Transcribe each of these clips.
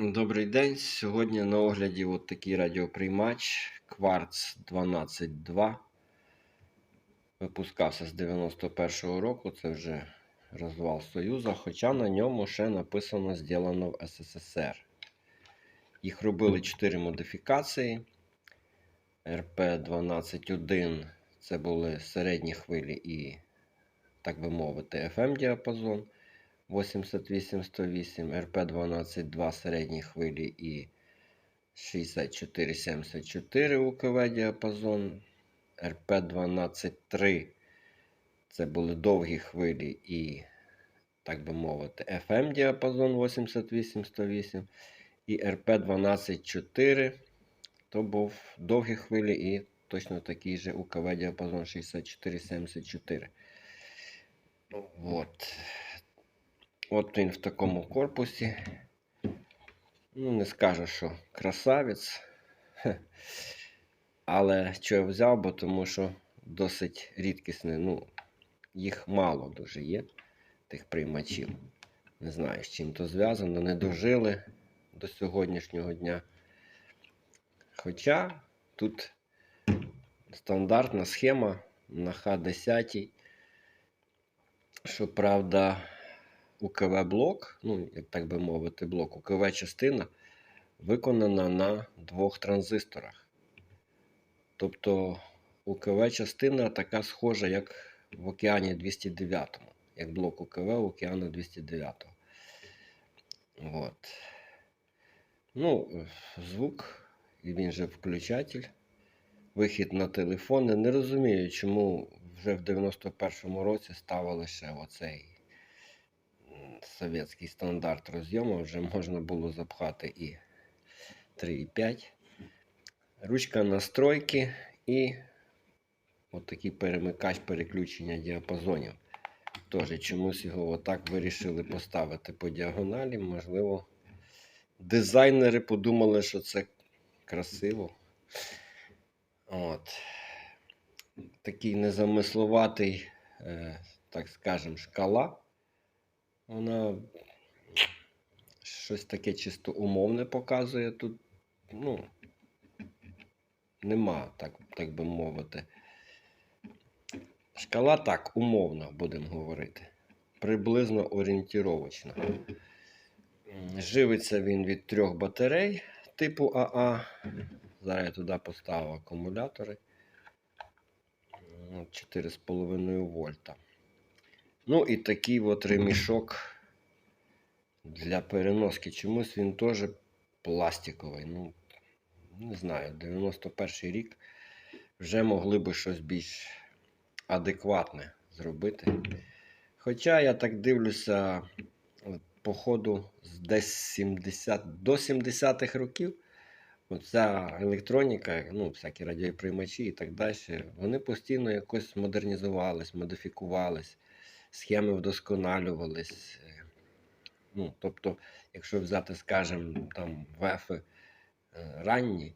Добрий день. Сьогодні на огляді от такий радіоприймач Quartz 12.2. Випускався з 91-го року. Це вже розвал Союзу, хоча на ньому ще написано «Зділано в СССР. Їх робили 4 модифікації. РП-12.1 це були середні хвилі і, так би мовити, FM-діапазон. 88-108, РП-12-2 середні хвилі і 64-74 УКВ діапазон, РП-12-3 це були довгі хвилі і, так би мовити, FM діапазон 88-108 і РП-12-4 то був довгі хвилі і точно такий же УКВ діапазон 64-74. Вот. От він в такому корпусі. Ну, не скажу, що красавець. Але що я взяв, бо тому що досить рідкісний. Ну, їх мало дуже є, тих приймачів. Не знаю, з чим то зв'язано, не дожили до сьогоднішнього дня. Хоча тут стандартна схема на Х10. Щоправда, УКВ-блок, ну, як так би мовити, блок, УКВ-частина виконана на двох транзисторах. Тобто УКВ-частина така схожа, як в Океані 209, як блок УКВ Океану 209. От. Ну, звук, він же включатель. Вихід на телефони. Не розумію, чому вже в 91-му році ставили ще оцей совєтський стандарт розйому вже можна було запхати і 3,5. Ручка настройки і отакий перемикач переключення діапазонів. Теж чомусь його отак вирішили поставити по діагоналі. Можливо, дизайнери подумали, що це красиво. От. Такий незамисловатий, е, так скажем, шкала. Вона щось таке чисто умовне показує тут. Ну, нема, так, так би мовити. Шкала так, умовна, будемо говорити. Приблизно орієнтіровочна. Живиться він від трьох батарей типу АА. Зараз я туди поставив акумулятори. 4,5 вольта. Ну і такий от ремішок для переноски. Чомусь він теж пластиковий. Ну, не знаю, 91 рік вже могли би щось більш адекватне зробити. Хоча я так дивлюся, по ходу десь 70, до 70-х років. Оця електроніка, ну, всякі радіоприймачі і так далі, вони постійно якось модернізувались, модифікувались схеми вдосконалювались. Ну, Тобто, якщо взяти, скажімо, там вефи е, ранні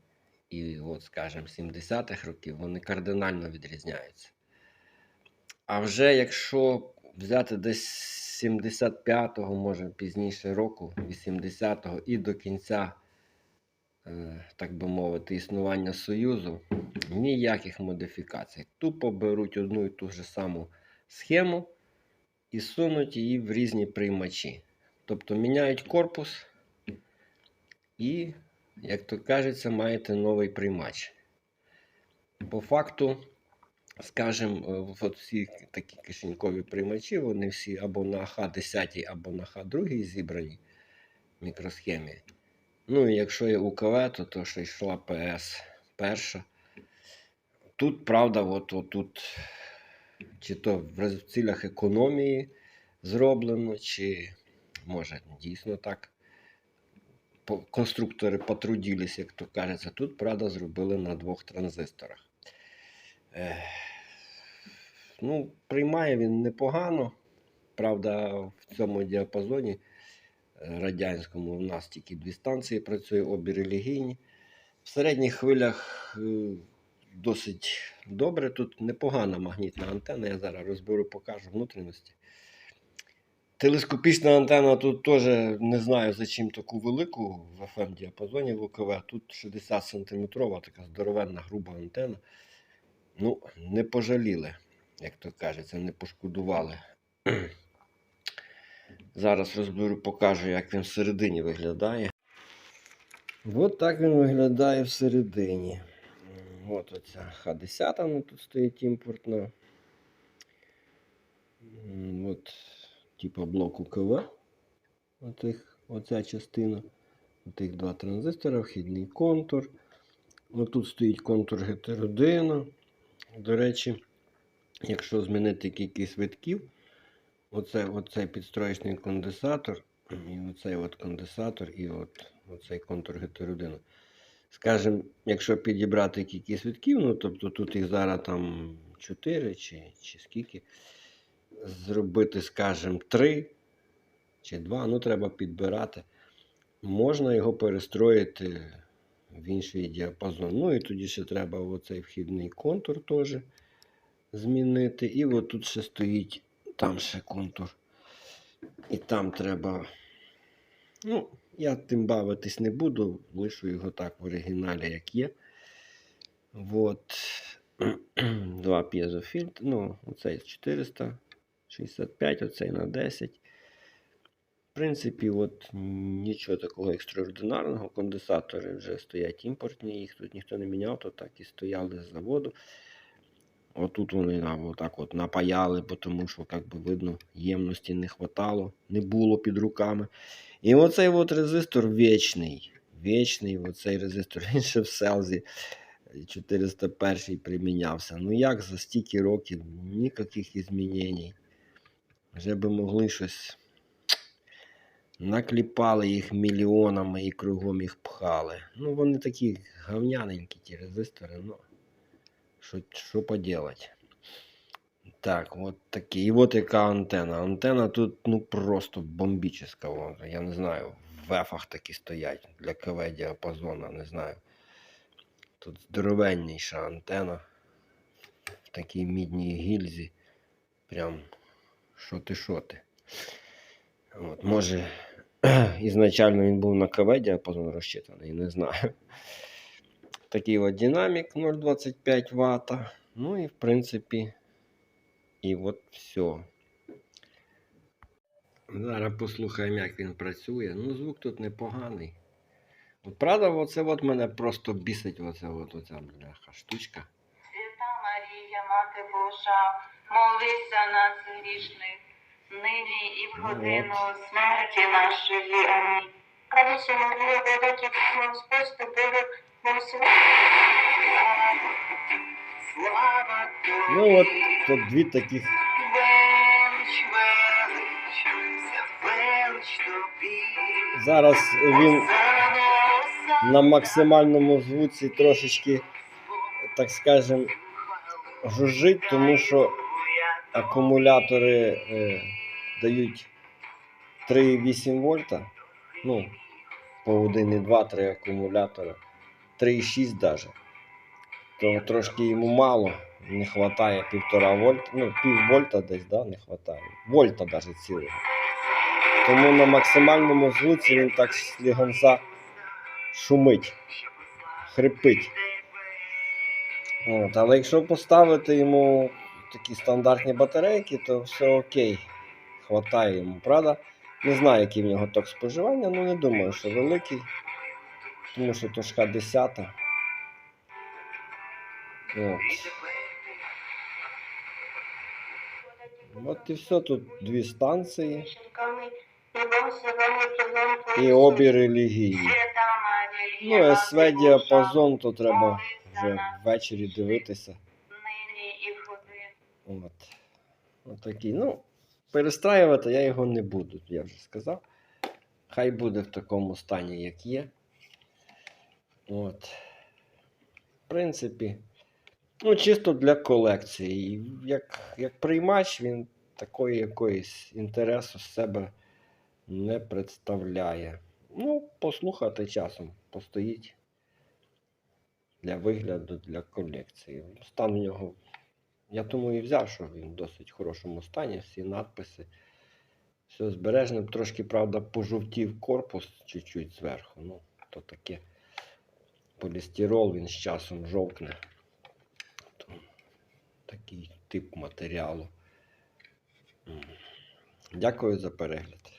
і, от, скажімо, 70-х років, вони кардинально відрізняються. А вже якщо взяти десь 75-го, може пізніше року, 80-го і до кінця, е, так би мовити, існування Союзу, ніяких модифікацій. Тупо беруть одну і ту ж саму схему і сунуть її в різні приймачі. Тобто міняють корпус і, як то кажеться, маєте новий приймач. По факту, скажімо, от всі такі кишенькові приймачі, вони всі або на Х10, або на Х2 зібрані в мікросхемі. Ну і якщо є УКВ, то то що йшла ПС перша. Тут, правда, от, от тут чи то в цілях економії зроблено, чи може дійсно так. Конструктори потрудились, як то кажеться. Тут, правда, зробили на двох транзисторах. Ех, ну, Приймає він непогано. Правда, в цьому діапазоні е, радянському у нас тільки дві станції працює, обі релігійні. В середніх хвилях е, досить добре. Тут непогана магнітна антенна. Я зараз розберу, покажу внутрішності. Телескопічна антенна тут теж не знаю за чим таку велику в FM діапазоні в Тут 60 см, така здоровенна груба антенна. Ну, не пожаліли, як то кажеться, не пошкодували. Зараз розберу, покажу, як він всередині виглядає. От так він виглядає всередині. От оця Х10, ну тут стоїть імпортна. От, типа блок УКВ. Отих, оця частина. Отих два транзистора, вхідний контур. Отут стоїть контур гетеродина. До речі, якщо змінити кількість витків, оце, оцей підстроєчний конденсатор, і оцей от конденсатор, і от, оцей контур гетеродину. Скажем, якщо підібрати кількість витків, ну тобто тут їх зараз там 4 чи, чи скільки, зробити, скажем, 3 чи 2, ну треба підбирати. Можна його перестроїти в інший діапазон. Ну і тоді ще треба оцей вхідний контур теж змінити. І от тут ще стоїть там ще контур. І там треба. Ну, я тим бавитись не буду, лишу його так в оригіналі, як є. От. Два п'єзофільтри. Ну, оцей 465, оцей на 10. В принципі, от нічого такого екстраординарного. Конденсатори вже стоять імпортні, їх тут ніхто не міняв, то так і стояли з заводу. Отут вони отак от напаяли, тому що, як би видно, ємності не хватало, не було під руками. І оцей от резистор вічний. Вічний оцей резистор. Він ще в селзі 401 примінявся. Ну як за стільки років ніяких змінень. Вже би могли щось. Накліпали їх мільйонами і кругом їх пхали. Ну, вони такі говняненькі, ті резистори, ну. Що, що поделать? Так, от такі. І от яка антенна. Антенна тут ну просто бомбічна. Я не знаю, в ефах такі стоять для КВ діапазона, не знаю. Тут здоровенніша антенна в такій мідній гільзі. Прям що ти, що ти. От, може, ізначально він був на КВ діапазон розчитаний, не знаю. Такий от динамік 0,25 Вт. Ну і в принципі, і от все. Зараз послухаємо, як він працює. Ну, звук тут непоганий. От, правда, оце от мене просто бісить оця, от, оця бляха штучка. Свята Марія, Мати Божа, молися нас грішних, нині і в Ну годину смерті нашої. Амінь. Радуйся, Марія, великі Господь з тобою, Господь. Ну от тут дві таких. Зараз він на максимальному звуці трошечки, так скажем, жужжить, тому що акумулятори е, дають 3,8 вольта. Ну, по 1,2 3 акумулятора. 3,6 даже то трошки йому мало. Не вистачає півтора вольта, ну, пів вольта десь, да, не вистачає. Вольта навіть цілого. Тому на максимальному звуці він так слігонца шумить, хрипить. От, Але якщо поставити йому такі стандартні батарейки, то все окей. Хватає йому, правда? Не знаю, який в нього ток споживання, але не думаю, що великий. Тому що тушка 10. О. От і все, тут дві станції. І обі релігії. Ну, СВ діапазон, то треба вже ввечері дивитися. От. Отакий. От ну, перестраювати я його не буду, я вже сказав. Хай буде в такому стані, як є. От. В принципі ну, чисто для колекції. Як, як приймач, він такої якоїсь інтересу з себе не представляє. Ну, послухати часом, постоїть для вигляду, для колекції. Стан в нього, я тому і взяв, що він в досить хорошому стані, всі надписи, Все збережне, трошки, правда, пожовтів корпус чуть-чуть зверху. Ну, то таке. Полістирол він з часом жовкне. Такий тип матеріалу. Дякую за перегляд.